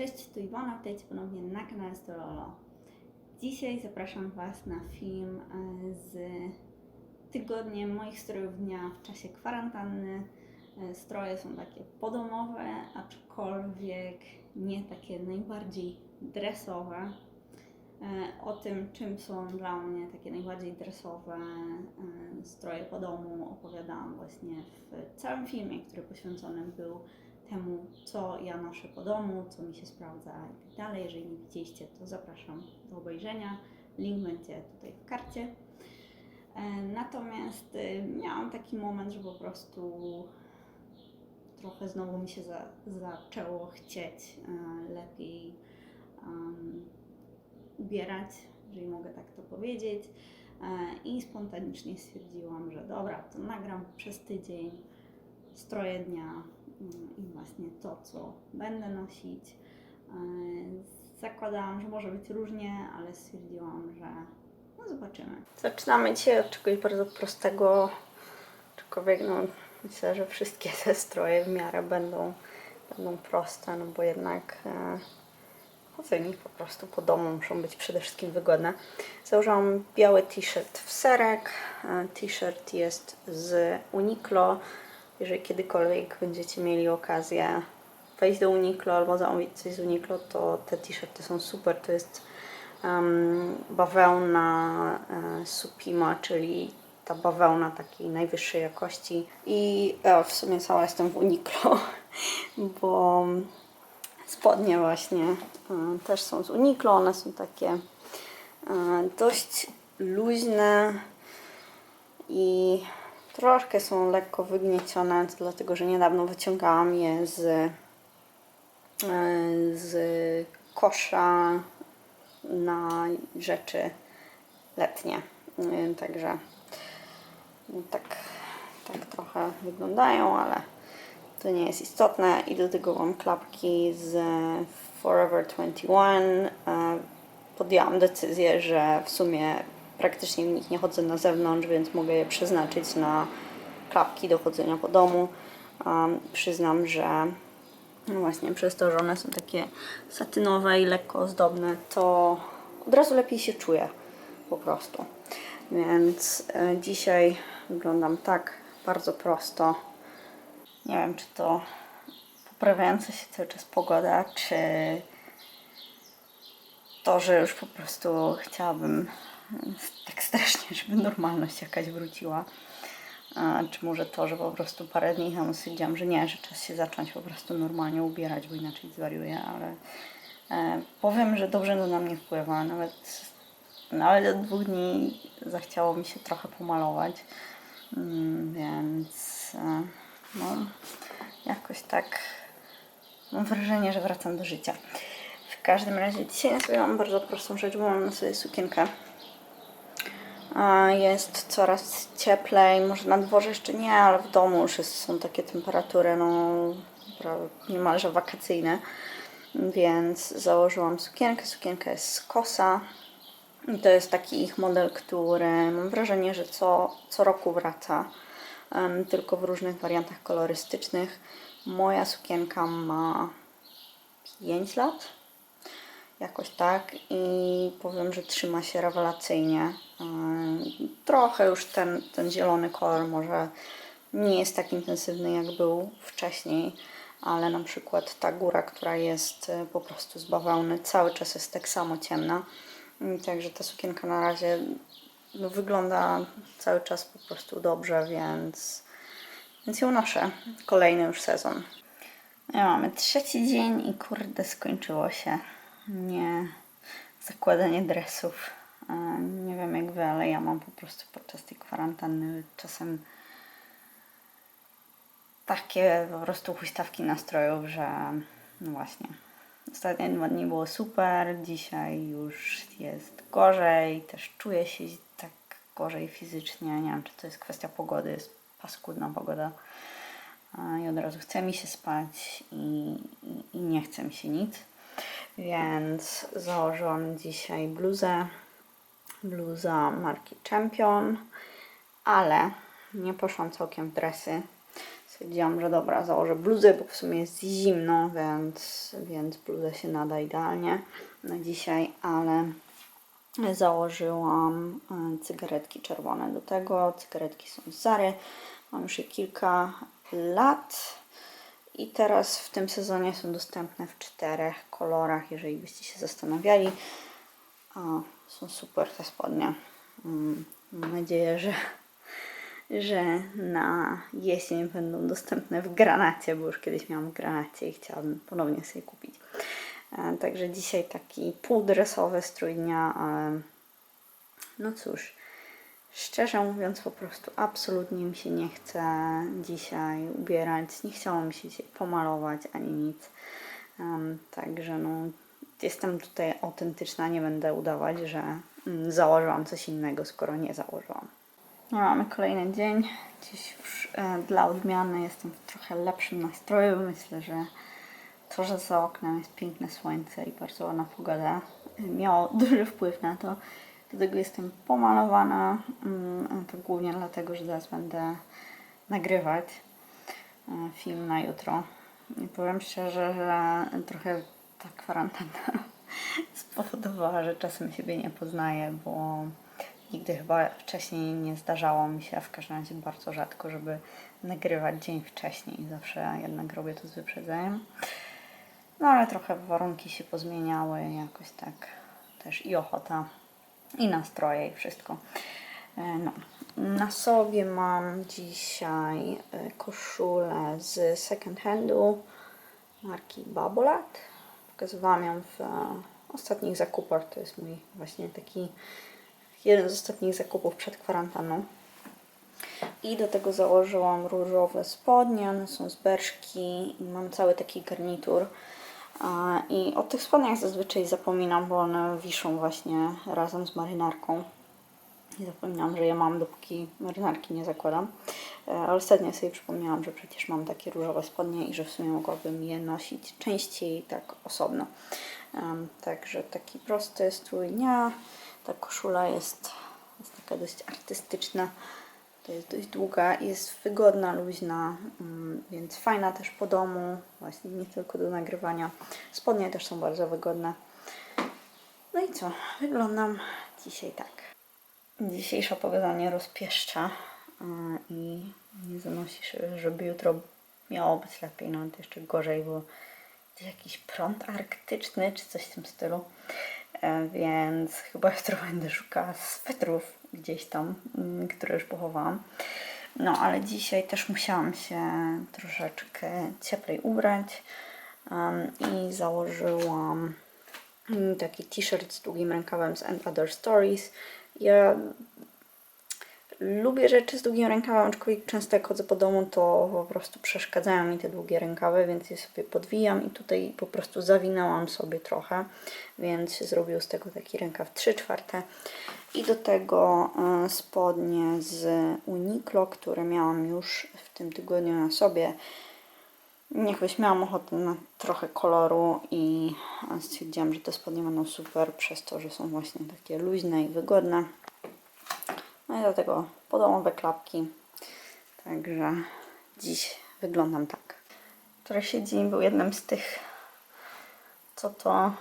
Cześć, tu Iwona, witajcie ponownie na kanale Stololo. Dzisiaj zapraszam Was na film e, z tygodniem moich strojów dnia w czasie kwarantanny. E, Stroje są takie podomowe, aczkolwiek nie takie najbardziej dresowe. E, O tym, czym są dla mnie takie najbardziej dresowe stroje po domu, opowiadałam właśnie w całym filmie, który poświęcony był temu, co ja noszę po domu, co mi się sprawdza i tak dalej. Jeżeli nie widzieliście, to zapraszam do obejrzenia. Link będzie tutaj w karcie. E, Natomiast e, miałam taki moment, że po prostu trochę znowu mi się za, zaczęło chcieć e, lepiej um, ubierać, jeżeli mogę tak to powiedzieć. E, I spontanicznie stwierdziłam, że dobra, to nagram przez tydzień stroje dnia i właśnie to, co będę nosić. E, Zakładałam, że może być różnie, ale stwierdziłam, że no zobaczymy. Zaczynamy dzisiaj od czegoś bardzo prostego, aczkolwiek no, myślę, że wszystkie te stroje w miarę będą, będą proste, no bo jednak e, nich po prostu po domu, muszą być przede wszystkim wygodne. Założyłam biały t-shirt w serek. E, T-shirt jest z Uniqlo. Jeżeli kiedykolwiek będziecie mieli okazję wejść do Uniqlo albo zamówić coś z Uniqlo, to te t-shirty są super. To jest um, bawełna e, Supima, czyli ta bawełna takiej najwyższej jakości. I e, w sumie cała jestem w Uniqlo, bo spodnie właśnie e, też są z Uniqlo. One są takie e, dość luźne i troszkę są lekko wygniecione, dlatego że niedawno wyciągałam je z, e, z kosza na rzeczy letnie. E, Także tak, tak trochę wyglądają, ale to nie jest istotne. I do tego mam klapki z Forever 21. E, Podjęłam decyzję, że w sumie praktycznie w nich nie chodzę na zewnątrz, więc mogę je przeznaczyć na klapki do chodzenia po domu. Um, przyznam, że no właśnie przez to, że one są takie satynowe i lekko ozdobne, to od razu lepiej się czuję po prostu. Więc e, dzisiaj wyglądam tak bardzo prosto. Nie wiem, czy to poprawiająca się cały czas pogoda, czy to, że już po prostu chciałabym tak strasznie, żeby normalność jakaś wróciła. A, czy może to, że po prostu parę dni temu stwierdziłam, że nie, że czas się zacząć po prostu normalnie ubierać, bo inaczej zwariuję, ale e, powiem, że dobrze to na mnie wpływa. Nawet, nawet od dwóch dni zachciało mi się trochę pomalować, mm, więc e, no, jakoś tak mam wrażenie, że wracam do życia. W każdym razie dzisiaj na sobie mam bardzo prostą rzecz, bo mam na sobie sukienkę. Jest coraz cieplej, może na dworze jeszcze nie, ale w domu już jest, są takie temperatury, no niemalże wakacyjne. Więc założyłam sukienkę. Sukienka jest z kosa. I to jest taki ich model, który mam wrażenie, że co, co roku wraca, em, tylko w różnych wariantach kolorystycznych. Moja sukienka ma 5 lat, jakoś tak i powiem, że trzyma się rewelacyjnie. Ym, Trochę już ten, ten zielony kolor może nie jest tak intensywny jak był wcześniej, ale na przykład ta góra, która jest y, po prostu z bawełny, cały czas jest tak samo ciemna. Także ta sukienka na razie no, wygląda cały czas po prostu dobrze, więc, więc ją noszę. Kolejny już sezon. No, mamy trzeci dzień i kurde skończyło się. Nie zakładanie dresów. E, Nie wiem jak wy, ale ja mam po prostu podczas tej kwarantanny czasem takie po prostu huśtawki nastrojów, że no właśnie. Ostatnie dwa dni było super, dzisiaj już jest gorzej, też czuję się tak gorzej fizycznie. Nie wiem, czy to jest kwestia pogody, jest paskudna pogoda a, i od razu chce mi się spać i, i, i nie chce mi się nic. Więc założyłam dzisiaj bluzę, bluza marki Champion, ale nie poszłam całkiem w dresy. stwierdziłam, że dobra, założę bluzę, bo w sumie jest zimno, więc, więc bluza się nada idealnie na dzisiaj, ale założyłam e, cygaretki czerwone do tego. Cygaretki są z Zary. Mam już je kilka lat. I teraz w tym sezonie są dostępne w czterech kolorach, jeżeli byście się zastanawiali. A, są super te spodnie. Mm, Mam nadzieję, że, że na jesień będą dostępne w granacie, bo już kiedyś miałam granacie i chciałabym ponownie sobie kupić. E, Także dzisiaj taki półdresowy strój dnia, no cóż, szczerze mówiąc po prostu absolutnie mi się nie chce dzisiaj ubierać, nie chciało mi się dzisiaj pomalować ani nic. Em, Także no, jestem tutaj autentyczna, nie będę udawać, że mm, założyłam coś innego, skoro nie założyłam. No, mamy kolejny dzień. Dziś już e, dla odmiany jestem w trochę lepszym nastroju. Myślę, że to, że za oknem jest piękne słońce i bardzo ładna pogoda, miało duży wpływ na to. Dlatego jestem pomalowana. mm, To głównie dlatego, że zaraz będę nagrywać e, film na jutro. I powiem szczerze, że trochę ta kwarantanna spowodowała, że czasem siebie nie poznaję, bo nigdy chyba wcześniej nie zdarzało mi się, a w każdym razie bardzo rzadko, żeby nagrywać dzień wcześniej. Zawsze jednak robię to z wyprzedzeniem. No ale trochę warunki się pozmieniały, jakoś tak też i ochota, i nastroje, i wszystko. E, No. Na sobie mam dzisiaj e, koszulę z second handu marki Babolat. Pokazywałam ją w e, ostatnich zakupach. To jest mój właśnie taki jeden z ostatnich zakupów przed kwarantanną. I do tego założyłam różowe spodnie, one są z berszki i mam cały taki garnitur. I o tych spodniach zazwyczaj zapominam, bo one wiszą właśnie razem z marynarką. I zapominam, że je mam, dopóki marynarki nie zakładam. E, Ale ostatnio sobie przypomniałam, że przecież mam takie różowe spodnie i że w sumie mogłabym je nosić częściej tak osobno. Także taki prosty strój dnia. Ta koszula jest, jest taka dość artystyczna. Jest dość długa, jest wygodna, luźna, mm, więc fajna też po domu, właśnie nie tylko do nagrywania. Spodnie też są bardzo wygodne. No i co? Wyglądam dzisiaj tak. Dzisiejsze opowiadanie rozpieszcza yy, i nie zanosi się, żeby jutro miało być lepiej, no to jeszcze gorzej, bo jakiś prąd arktyczny czy coś w tym stylu. E, Więc chyba jutro będę szukała swetrów gdzieś tam, mm, które już pochowałam. No ale dzisiaj też musiałam się troszeczkę cieplej ubrać i założyłam mm, taki t-shirt z długim rękawem z And Other Stories. Ja lubię rzeczy z długim rękawem, aczkolwiek często jak chodzę po domu, to po prostu przeszkadzają mi te długie rękawy, więc je sobie podwijam i tutaj po prostu zawinęłam sobie trochę, więc zrobił z tego taki rękaw 3 czwarte. I do tego e, spodnie z Uniqlo, które miałam już w tym tygodniu na sobie. Jakoś miałam ochotę na trochę koloru i stwierdziłam, że te spodnie będą super przez to, że są właśnie takie luźne i wygodne. No i do tego podomowe klapki. Także dziś wyglądam tak. Wczorajszy dzień był jednym z tych, co to o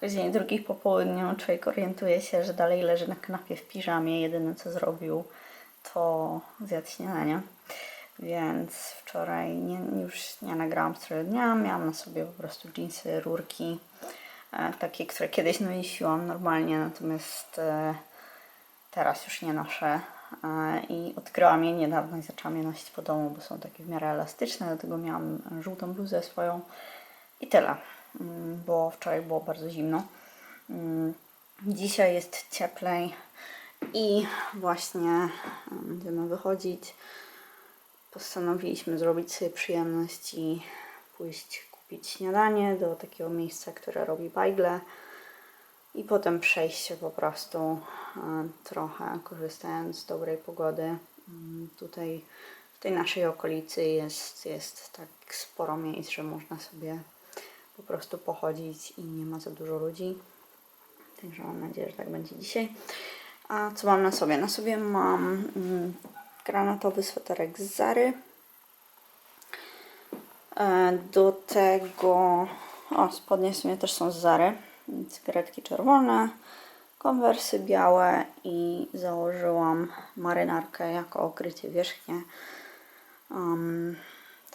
godzinie drugiej po południu człowiek orientuje się, że dalej leży na kanapie w piżamie. Jedyne co zrobił to zjadł śniadanie. Więc wczoraj nie, już nie nagrałam stroju dnia. Miałam na sobie po prostu jeansy, rurki. E, takie, które kiedyś nosiłam normalnie, natomiast e, teraz już nie noszę. E, I odkryłam je niedawno i zaczęłam je nosić po domu, bo są takie w miarę elastyczne. Do tego miałam żółtą bluzę swoją i tyle, Mm, bo wczoraj było bardzo zimno. Mm, Dzisiaj jest cieplej i właśnie e, będziemy wychodzić. Postanowiliśmy zrobić sobie przyjemność i pójść kupić śniadanie do takiego miejsca, które robi bajgle i potem przejść się po prostu e, trochę, korzystając z dobrej pogody. Mm, Tutaj w tej naszej okolicy jest, jest tak sporo miejsc, że można sobie po prostu pochodzić i nie ma za dużo ludzi. Także mam nadzieję, że tak będzie dzisiaj. A co mam na sobie? Na sobie mam mm, granatowy sweterek z Zary. E, Do tego, o spodnie w sumie też są z Zary, cygaretki czerwone, konwersy białe i założyłam marynarkę jako okrycie wierzchnie. Um,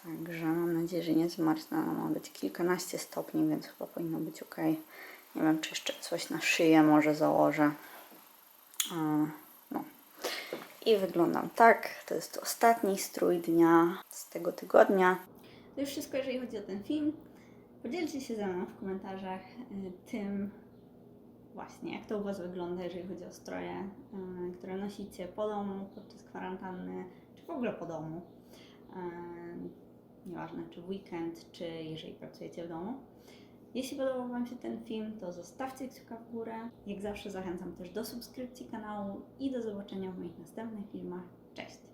także mam nadzieję, że nie zmarznę. Ona ma być kilkanaście stopni, więc chyba powinno być ok. Nie wiem, czy jeszcze coś na szyję może założę. E, No. I wyglądam tak. To jest ostatni strój dnia z tego tygodnia. To już wszystko, jeżeli chodzi o ten film. Podzielcie się ze mną w komentarzach y, tym właśnie, jak to u Was wygląda, jeżeli chodzi o stroje, y, które nosicie po domu podczas kwarantanny, czy w ogóle po domu. Y, Nieważne, czy w weekend, czy jeżeli pracujecie w domu. Jeśli podobał Wam się ten film, to zostawcie kciuka w górę. Jak zawsze zachęcam też do subskrypcji kanału i do zobaczenia w moich następnych filmach. Cześć!